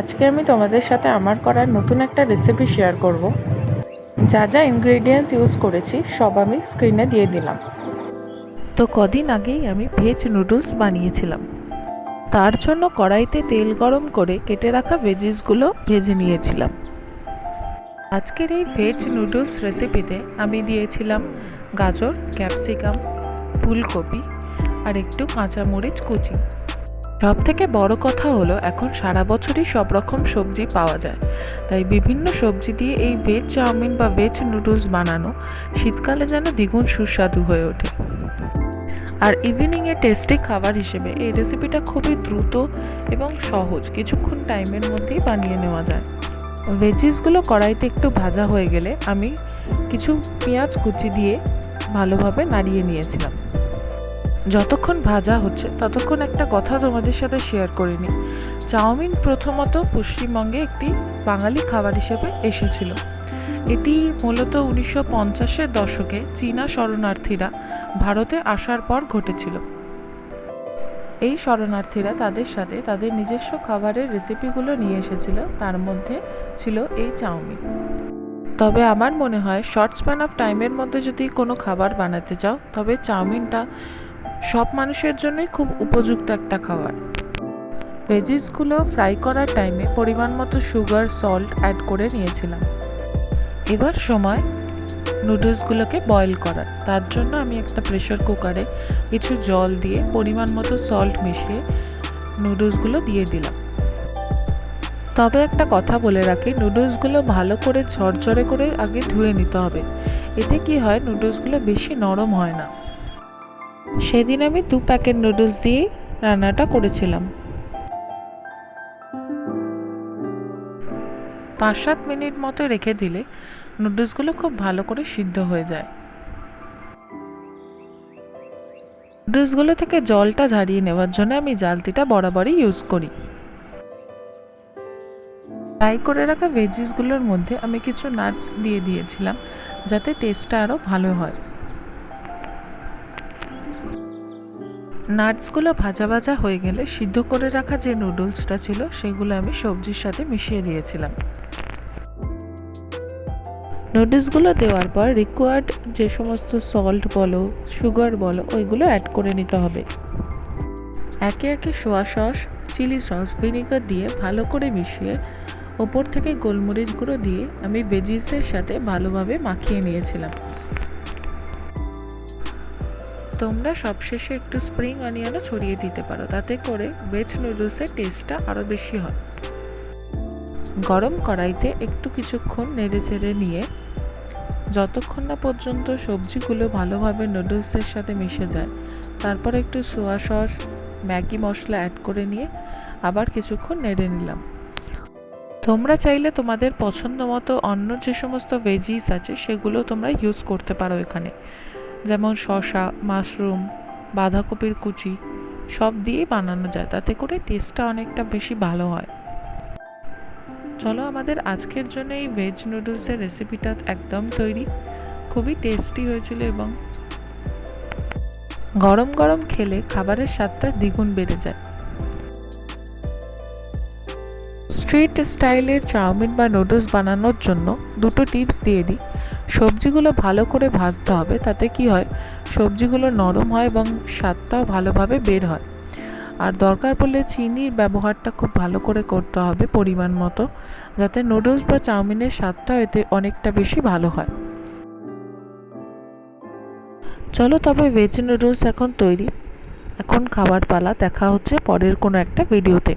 আজকে আমি তোমাদের সাথে আমার করা নতুন একটা রেসিপি শেয়ার করব। যা যা ইনগ্রেডিয়েন্টস ইউজ করেছি, সব আমি স্ক্রিনে দিয়ে দিলাম। তো কদিন আগেই আমি ভেজ নুডলস বানিয়েছিলাম। তার জন্য কড়াইতে তেল গরম করে কেটে রাখা ভেজিসগুলো ভেজে নিয়েছিলাম। আজকের এই ভেজ নুডলস রেসিপিতে আমি দিয়েছিলাম গাজর ক্যাপসিকাম ফুলকপি আর একটু কাঁচামরিচ কুচি। সব থেকে বড় কথা হলো এখন সারা বছরই সব রকম সবজি পাওয়া যায়। তাই বিভিন্ন সবজি দিয়ে এই ভেজ চাউমিন বা ভেজ নুডলস বানানো শীতকালে যেন দ্বিগুণ সুস্বাদু হয়ে ওঠে। আর ইভিনিংয়ে টেস্টি খাবার হিসেবে এই রেসিপিটা খুবই দ্রুত এবং সহজ কিছুক্ষণ টাইমের মধ্যেই বানিয়ে নেওয়া যায়। ভেজিসগুলো কড়াইতে একটু ভাজা হয়ে গেলে আমি কিছু পেঁয়াজ কুচি দিয়ে ভালোভাবে নাড়িয়ে নিয়েছিলাম। যতক্ষণ ভাজা হচ্ছে, ততক্ষণ একটা কথা তোমাদের সাথে শেয়ার করে নিই। চাউমিন প্রথমত পশ্চিমবঙ্গে একটি বাঙালি খাবার হিসেবে এসেছিল। এটি মূলত উনিশশো পঞ্চাশের দশকে চীনা শরণার্থীরা ভারতে আসার পর ঘটেছিল। এই শরণার্থীরা তাদের সাথে তাদের নিজস্ব খাবারের রেসিপিগুলো নিয়ে এসেছিল, তার মধ্যে ছিল এই চাউমিন। তবে আমার মনে হয় শর্ট স্প্যান অফ টাইমের মধ্যে যদি কোনো খাবার বানাতে চাও, তবে চাউমিনটা সব মানুষের জন্যই খুব উপযুক্ত একটা খাবার। ভেজিসগুলো ফ্রাই করার টাইমে পরিমাণ মতো সুগার সল্ট অ্যাড করে নিয়েছিলাম। এবার সময় নুডলসগুলোকে বয়েল করার। তার জন্য আমি একটা প্রেশার কুকারে কিছু জল দিয়ে পরিমাণ মতো সল্ট মিশিয়ে নুডলসগুলো দিয়ে দিলাম। তবে একটা কথা বলে রাখি নুডলসগুলো ভালো করে ঝরঝরে করে আগে ধুয়ে নিতে হবে। এতে কি হয় নুডলসগুলো বেশি নরম হয় না। সেদিন আমি দু প্যাকেট নুডলস দিয়ে রান্নাটা করেছিলাম। পাঁচ সাত মিনিট মতো রেখে দিলে নুডলসগুলো খুব ভালো করে সিদ্ধ হয়ে যায়। নুডলসগুলো থেকে জলটা ঝারিয়ে নেওয়ার জন্য আমি জালতিটা বরাবরই ইউজ করি। ফ্রাই করে রাখা ভেজিসগুলোর মধ্যে আমি কিছু নাটস দিয়ে দিয়েছিলাম, যাতে টেস্টটা আরও ভালো হয়। নাটসগুলো ভাজা ভাজা হয়ে গেলে সিদ্ধ করে রাখা যে নুডলসটা ছিল, সেগুলো আমি সবজির সাথে মিশিয়ে দিয়েছিলাম। নুডলসগুলো দেওয়ার পর রিকোয়ার্ড যে সমস্ত সল্ট বলো, সুগার বলো, ওইগুলো অ্যাড করে নিতে হবে। একে একে soya sauce, chilli sauce, vinegar দিয়ে ভালো করে মিশিয়ে ওপর থেকে গোলমরিচ গুঁড়ো দিয়ে আমি ভেজিসের সাথে ভালোভাবে মাখিয়ে নিয়েছিলাম। তোমরা সবশেষে একটু স্প্রিং অনিয়নও ছড়িয়ে দিতে পারো, তাতে করে ভেজ নুডলসের টেস্টটা আরও বেশি হয়। গরম কড়াইতে একটু কিছুক্ষণ নেড়ে চেড়ে নিয়ে, যতক্ষণ না পর্যন্ত সবজিগুলো ভালোভাবে নুডলসের সাথে মিশে যায়, তারপর একটু সোয়া সস ম্যাগি মশলা অ্যাড করে নিয়ে আবার কিছুক্ষণ নেড়ে নিলাম। তোমরা চাইলে তোমাদের পছন্দ মতো অন্য যে সমস্ত ভেজিস আছে, সেগুলো তোমরা ইউজ করতে পারো এখানে। যেমন শসা, মাশরুম, বাঁধাকপির কুচি, সব দিয়েই বানানো যায়। তাতে করে টেস্টটা অনেকটা বেশি ভালো হয়। চলো আমাদের আজকের জন্য এই ভেজ নুডলসের রেসিপিটা একদম তৈরি। খুবই টেস্টি হয়েছিল এবং গরম গরম খেলে খাবারের স্বাদটা দ্বিগুণ বেড়ে যায়। স্ট্রিট স্টাইলের চাউমিন বা নুডলস বানানোর জন্য দুটো টিপস দিয়ে দিই। সবজিগুলো ভালো করে ভাজতে হবে, তাতে কি হয়? সবজিগুলো নরম হয় এবং স্বাদটাও ভালোভাবে বের হয়। আর দরকার পড়লে চিনির ব্যবহারটা খুব ভালো করে করতে হবে পরিমাণ মতো, যাতে নুডলস বা চাউমিনের স্বাদটাও এতে অনেকটা বেশি ভালো হয়। চলো তবে ভেজ নুডলস এখন তৈরি। এখন খাবার পালা, দেখা হচ্ছে পরের কোনো একটা ভিডিওতে